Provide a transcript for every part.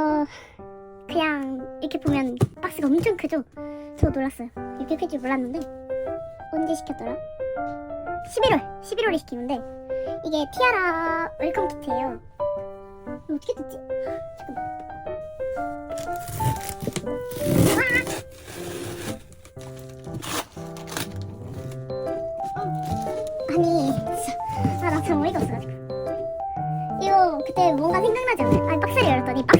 이거 그냥 이렇게 보면 박스가 엄청 크죠? 저 놀랐어요. 이렇게 클 줄 몰랐는데 언제 시켰더라? 11월 11월에 시키는데 이게 티아라 웰컴 키트예요. 어떻게 뜯지? 잠깐만. 아! 아니 진짜 아나 정말 어이가 없어가지고 이거 그때 뭔가 생각나지 않아요? 아니 박스를 열었더니 박스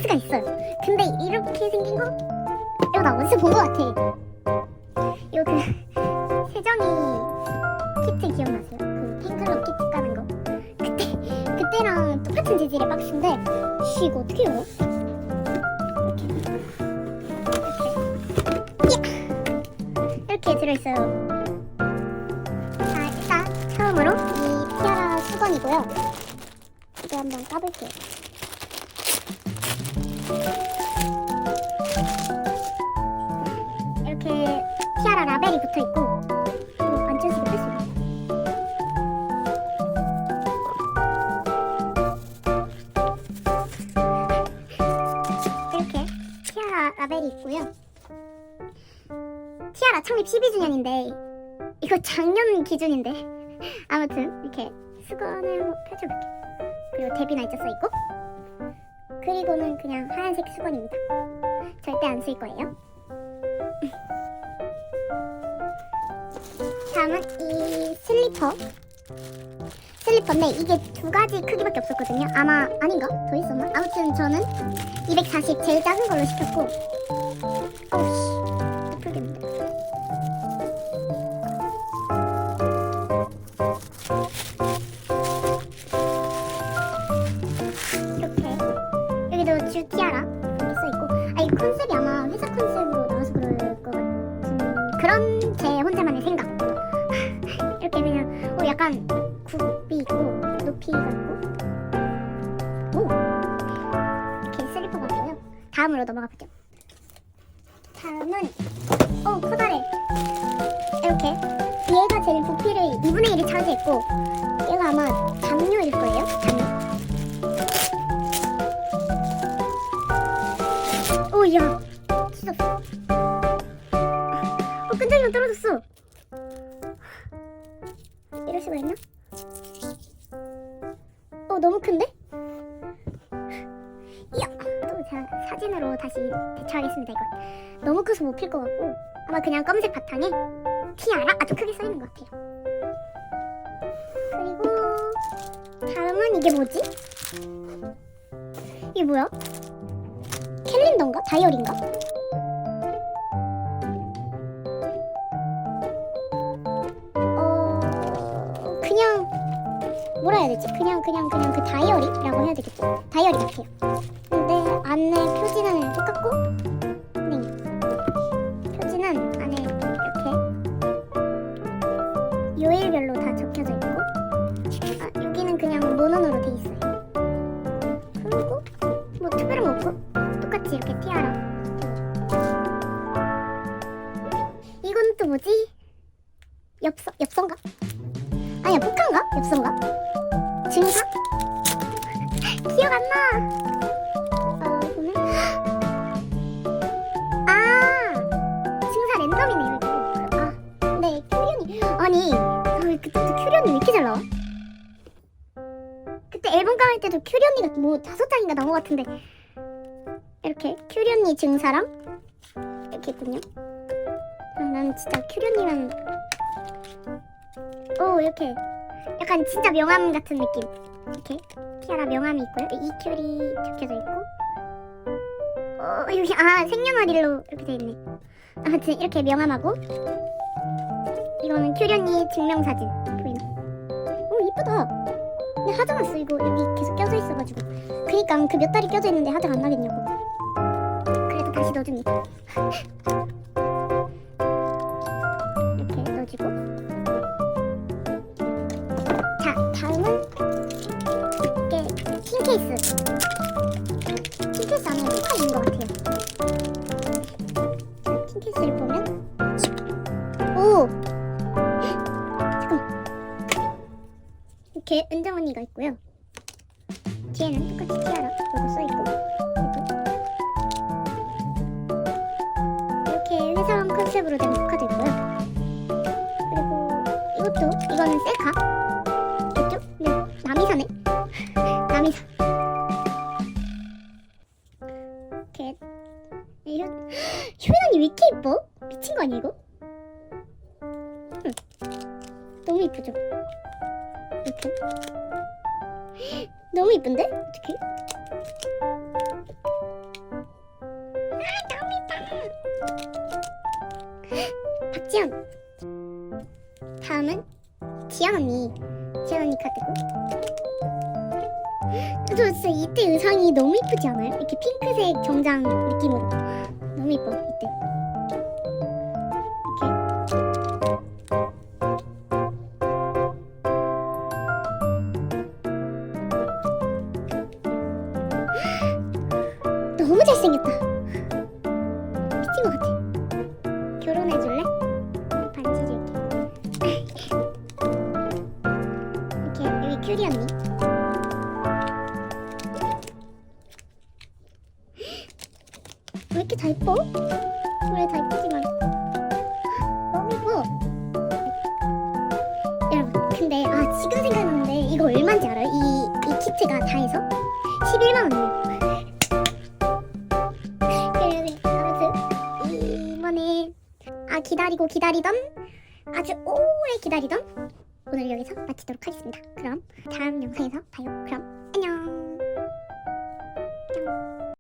세정이 키트 기억나세요? 그 팬클럽 키트 까는 거? 그때 그때랑 똑같은 재질의 박스인데 씨 이거 어떻게 열어? 이렇게. 이렇게 들어있어요. 자 일단 처음으로 이 티아라 수건이고요. 이거 한번 까볼게요 라 라벨이 있고요. 티아라 창립 12주년인데 이거 작년 기준인데 아무튼 이렇게 수건을 펼쳐볼게요. 그리고 데뷔 날짜 써있고 그리고는 그냥 하얀색 수건입니다. 절대 안 쓸 거예요. 다음은 이 슬리퍼 슬리퍼인데 이게 두 가지 크기밖에 없었거든요. 아마 아닌가? 더 있었나? 아무튼 저는 240 제일 작은 걸로 시켰고 어우씨 이렇게 여기도 주 티아라 이렇게 써있고 아 이 컨셉이 아마 회사 컨셉으로 나와서 그럴 것 같은 그런 제 혼자만의 생각 이렇게 그냥 어 약간 있고 오. 이렇게 슬리퍼가 있고요. 다음으로 넘어가 보죠. 다음은 어 커다래. 이렇게 얘가 제일 부피를 2분의 1을 차지했고 얘가 아마 담요일 거예요. 담요. 오야. 찢었어. 어 끈적이가 떨어졌어. 이럴 수가 있나? 어 너무 큰데? 이야 또 제가 사진으로 다시 대처하겠습니다 이건 너무 커서 못 필 것 같고 아마 그냥 검은색 바탕에 티아라 아주 크게 써있는 것 같아요 그리고 다음은 이게 뭐지? 이게 뭐야? 캘린더인가? 다이어리인가? 어 그냥 뭐라 해야 되지? 그냥 그냥 그냥 그 다이어리라고 해야 되겠죠? 다이어리 같아요. 근데 안에 표지는 똑같고, 네 표지는 안에 이렇게 요일별로 다 적혀져 있고, 아 여기는 그냥 모넌으로 돼 있어요. 그리고 뭐 특별한 거 없고 똑같이 이렇게 티아라. 이건 또 뭐지? 엽서 엽서인가? 아니야 포카인가? 엽서인가? 증가? 기억 안 나. 어아 증사 랜덤이네요 이거. 아 네 큐리언이 아니 아, 그때부터 큐리언이 왜 이렇게 잘 나와? 그때 앨범 까을 때도 큐리 언니가 뭐 다섯 장인가 나온 것 같은데 이렇게 큐리 언니 증사랑 이렇게 있군요. 아, 난 진짜 큐리 언니만 오 이렇게 약간 진짜 명함 같은 느낌 이렇게 티아라 명함이 있고요. 이 큐리 적혀져 있고 어 여기 아 생년월일로 이렇게 돼 있네. 아무튼 이렇게 명함하고 이거는 큐리 언니 증명사진 보이나? 오 이쁘다. 근데 하자 났어 이거 여기 계속 껴져 있어가지고 그니까 그 몇 달이 껴져 있는데 하자가 안 나겠냐고 그래도 다시 넣어줍니다 자, 다음은 이게 틴 케이스. 틴 케이스 안에 포카 있는 것 같아요. 틴 케이스를 보면 오 잠깐 이렇게 은정 언니가 있고요. 뒤에는 똑같이 티아라 이거 써 있고 이렇게 회사랑 컨셉으로 된 포카도 있고요. 그리고 이것도 이거는 셀카. 이 효... 효연 언니 왜 이렇게 이뻐? 미친 거 아니야 이거? 응. 너무 이쁘죠? 이렇게 너무 이쁜데? 어떻게? 아 박지연 다음은 지연 언니 지연 언니 카드고 저 진짜 이때 의상이 너무 이쁘지 않아요? 이렇게 핑크색 정장 느낌으로 너무 이뻐 이때 이렇게. 너무 잘생겼다. 미친 것 같아. 결혼해줄래? 반지 줄게 이렇게 여기 큐리 언니 이뻐? 원래 다 이쁘지만 너무 이뻐 여러분 근데 아 지금 생각났는데 이거 얼마인지 알아요? 이, 이 키트가 다 해서? 11만 원이에요. 그래서 아무튼 이번에 아 기다리고 기다리던 아주 오래 기다리던 오늘 여기서 마치도록 하겠습니다. 그럼 다음 영상에서 봐요. 그럼